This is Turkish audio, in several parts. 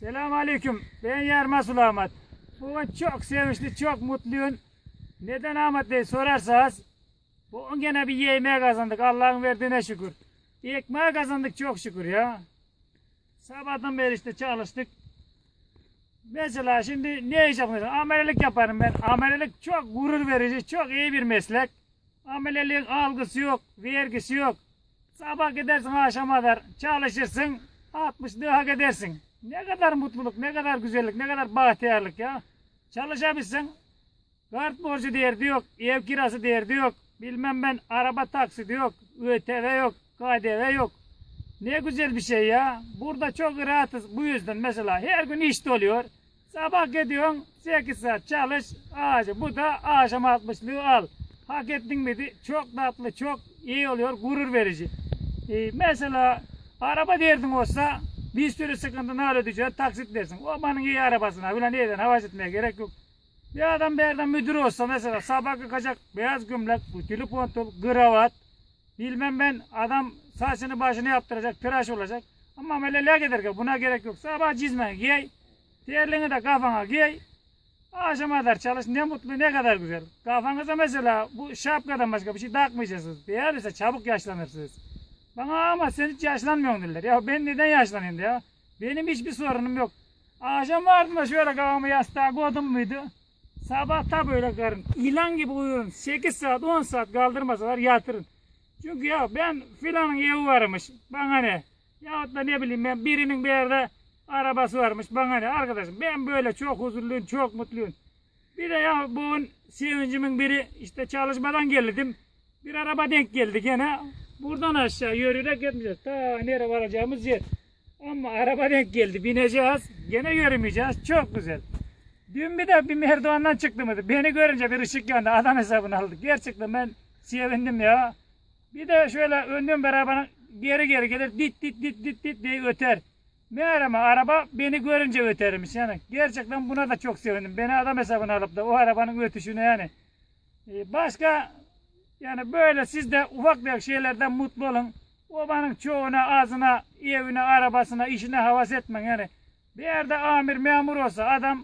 Selamun Aleyküm. Ben Yarma Ahmet. Bugün çok sevinçli, çok mutluyum. Neden Ahmet diye sorarsanız, bugün gene bir yemeği kazandık. Allah'ın verdiğine şükür. Ekmeği kazandık çok şükür ya. Sabahtan beri işte çalıştık. Mesela şimdi ne iş yapıyorsun? Amelelik yaparım ben. Amelelik çok gurur verici, çok iyi bir meslek. Ameleliğin algısı yok, vergisi yok. Sabah gidersin akşama kadar çalışırsın, 60 hak edersin. Ne kadar mutluluk, ne kadar güzellik, ne kadar bahtiyarlık ya. Çalışabilsin. Kart borcu derdi yok, ev kirası derdi yok. Bilmem ben araba taksidi yok, ÖTV yok, KDV yok. Ne güzel bir şey ya. Burada çok rahatız. Bu yüzden mesela her gün işte oluyor. Sabah gidiyorsun 8 saat çalış ağacı. Bu da akşam 60'lığı al. Hak ettin miydi? Çok tatlı, çok iyi oluyor, gurur verici. Ee, mesela araba derdin olsa bir sürü sıkıntını halledeceğiz, taksit dersin. O bana iyi arabasına, ulan neyden hava etmeye gerek yok. Bir adam bir yerden müdür olsa mesela sabah kalkacak beyaz gömlek, ütülü pantol, kravat, bilmem ben adam saçını başını yaptıracak, tıraş olacak. Ama ameleliğe giderken buna gerek yok. Sabah cizmen giy, terliğini de kafana giy, Akşama kadar çalış ne mutlu ne kadar güzel. Kafanıza mesela bu şapkadan başka bir şey takmayacaksınız. Değerliyse çabuk yaşlanırsınız. Bana ama sen hiç yaşlanmıyorsun dediler. Ya ben neden yaşlanayım ya. Benim hiçbir sorunum yok. Akşam vardım da şöyle kafamı yastığa koydum muydu? Sabah da böyle karın. İlan gibi uyurun. 8 saat 10 saat kaldırmasalar yatırın. Çünkü ya ben filanın evi varmış. Bana ne? Yahut da ne bileyim ben birinin bir yerde arabası varmış bana ne arkadaşım ben böyle çok huzurluyum çok mutluyum. Bir de ya bugün sevincimin biri işte çalışmadan geldim. Bir araba denk geldi gene. Buradan aşağı yürüyerek gitmeyeceğiz. Ta nereye varacağımız yer. Ama araba denk geldi bineceğiz. Gene yürümeyeceğiz. Çok güzel. Dün bir de bir merdivandan çıktım. Beni görünce bir ışık yandı. Adam hesabını aldık. Gerçekten ben sevindim ya. Bir de şöyle önden beraber geri geri gelir. Dit dit dit dit dit diye öter. Meğer ama araba beni görünce ötermiş yani. Gerçekten buna da çok sevindim. Beni adam hesabına alıp da o arabanın ötüşünü yani. Ee, Başka yani böyle siz de ufak tefek şeylerden mutlu olun. Obanın çoğuna, ağzına, evine, arabasına, işine havas etmeyin yani. Bir yerde amir, memur olsa adam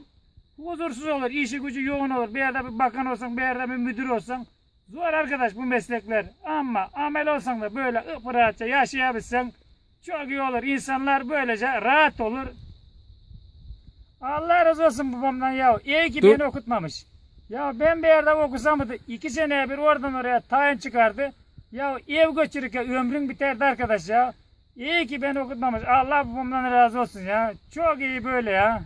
huzursuz olur, işi gücü yoğun olur. Bir yerde bir bakan olsan, bir yerde bir müdür olsan. Zor arkadaş bu meslekler. Ama amel olsan da böyle ıpırahatça yaşayabilsen çok iyi olur. İnsanlar böylece rahat olur. Allah razı olsun babamdan ya. İyi ki Dur. beni okutmamış. Ya ben bir yerde okusam mıydı? İki seneye bir oradan oraya tayin çıkardı. Ya ev götürürken ömrün biterdi arkadaş ya. İyi ki beni okutmamış. Allah babamdan razı olsun ya. Çok iyi böyle ya.